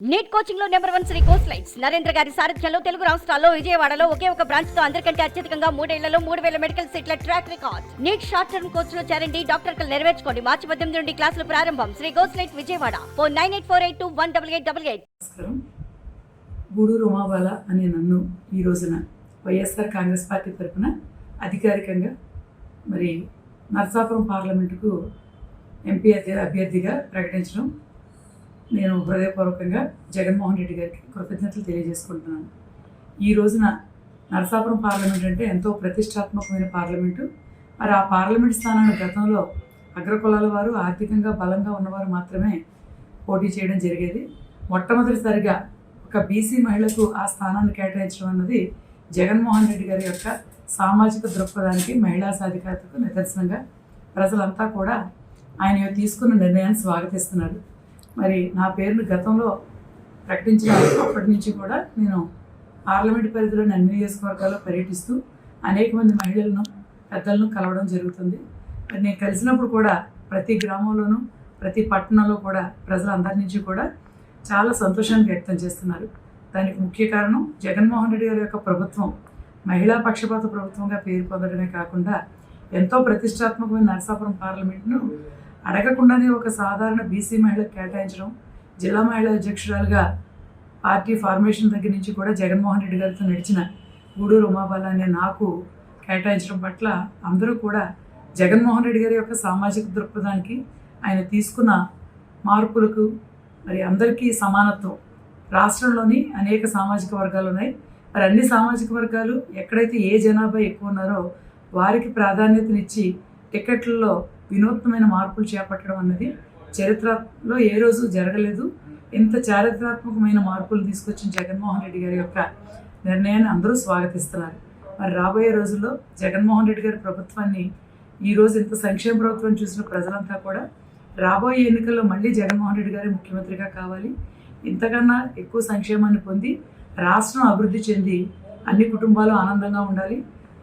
Neat కోచింగ్లో number one Sri course lights Narendra గారి సారథ్యంలో తెలుగు రాష్ట్రాల్లో విజయవాడలో ఒకే ఒక బ్రాంచ్తో అందరికంటే అత్యధికంగా మూడేళ్ళలో మూడు వేల మెడికల్ సీట్ల track record NEET short term కోర్స్లో చేరండి డాక్టర్ కలు నెరవేర్చుకోండి. మార్చి పద్దెనిమిది నుండి క్లాసులు ప్రారంభం. Sri course light Vijayawada. Four nine eight four eight two one double eight double eight. నమస్కారం. గూడూరు ఉమాబాల అనే నన్ను ఈ రోజున వైఎస్ఆర్ కాంగ్రెస్ పార్టీ తరఫున అధికారికంగా మరి నర్సాపురం పార్లమెంటుకు ఎంపీ అభ్యర్థిగా ప్రకటించడం నేను హృదయపూర్వకంగా జగన్మోహన్ రెడ్డి గారికి కృతజ్ఞతలు తెలియజేసుకుంటున్నాను. ఈ రోజున నరసాపురం పార్లమెంట్ అంటే ఎంతో ప్రతిష్టాత్మకమైన పార్లమెంటు. మరి ఆ పార్లమెంట్ స్థానాన్ని గతంలో అగ్రకులాల వారు ఆర్థికంగా బలంగా ఉన్నవారు మాత్రమే పోటీ చేయడం జరిగేది. మొట్టమొదటిసారిగా ఒక బీసీ మహిళకు ఆ స్థానాన్ని కేటాయించడం అన్నది జగన్మోహన్ రెడ్డి గారి యొక్క సామాజిక దృక్పథానికి మహిళా సాధికారతకు నిదర్శనంగా ప్రజలంతా కూడా ఆయన తీసుకున్న నిర్ణయాన్ని స్వాగతిస్తున్నారు. మరి నా పేరును గతంలో ప్రకటించిన అప్పటి నుంచి కూడా నేను పార్లమెంట్ పరిధిలోని అన్ని నియోజకవర్గాల్లో పర్యటిస్తూ అనేక మంది మహిళలను పెద్దలను కలవడం జరుగుతుంది. మరి నేను కలిసినప్పుడు కూడా ప్రతి గ్రామంలోనూ ప్రతి పట్టణంలో కూడా ప్రజలందరి నుంచి కూడా చాలా సంతోషాన్ని వ్యక్తం చేస్తున్నారు. దానికి ముఖ్య కారణం జగన్మోహన్ రెడ్డి గారి యొక్క ప్రభుత్వం. మహిళా పక్షపాత ప్రభుత్వంగా పేరు పొందడమే కాకుండా ఎంతో ప్రతిష్టాత్మకమైన నరసాపురం పార్లమెంట్ను అడగకుండానే ఒక సాధారణ బీసీ మహిళకు కేటాయించడం జిల్లా మహిళా అధ్యక్షురాలుగా పార్టీ ఫార్మేషన్ దగ్గర నుంచి కూడా జగన్మోహన్ రెడ్డి గారితో నడిచిన గూడూరు ఉమాబాల అనే నాకు కేటాయించడం పట్ల అందరూ కూడా జగన్మోహన్ రెడ్డి గారి యొక్క సామాజిక దృక్పథానికి ఆయన తీసుకున్న మార్పులకు మరి అందరికీ సమానత్వం. రాష్ట్రంలోని అనేక సామాజిక వర్గాలు ఉన్నాయి. మరి అన్ని సామాజిక వర్గాలు ఎక్కడైతే ఏ జనాభా ఎక్కువ ఉన్నారో వారికి ప్రాధాన్యతనిచ్చి టికెట్లలో వినూత్నమైన మార్పులు చేపట్టడం అన్నది చరిత్రలో ఏ రోజు జరగలేదు. ఇంత చారిత్రాత్మకమైన మార్పులు తీసుకొచ్చిన జగన్మోహన్ రెడ్డి గారి యొక్క నిర్ణయాన్ని అందరూ స్వాగతిస్తున్నారు. మరి రాబోయే రోజుల్లో జగన్మోహన్ రెడ్డి గారి ప్రభుత్వాన్ని ఈ రోజు ఇంత సంక్షేమ ప్రభుత్వం చూసిన ప్రజలంతా కూడా రాబోయే ఎన్నికల్లో మళ్ళీ జగన్మోహన్ రెడ్డి గారే ముఖ్యమంత్రిగా కావాలి. ఇంతకన్నా ఎక్కువ సంక్షేమాన్ని పొంది రాష్ట్రం అభివృద్ధి చెంది అన్ని కుటుంబాలు ఆనందంగా ఉండాలి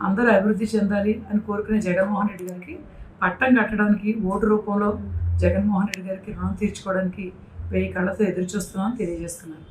అందరూ అభివృద్ధి చెందాలి అని కోరుకునే జగన్మోహన్ రెడ్డి గారికి పట్టం కట్టడానికి ఓటు రూపంలో జగన్మోహన్ రెడ్డి గారికి రుణం తీర్చుకోవడానికి వెయ్యి కళ్ళతో ఎదురు చూస్తున్నామని తెలియజేస్తున్నాను.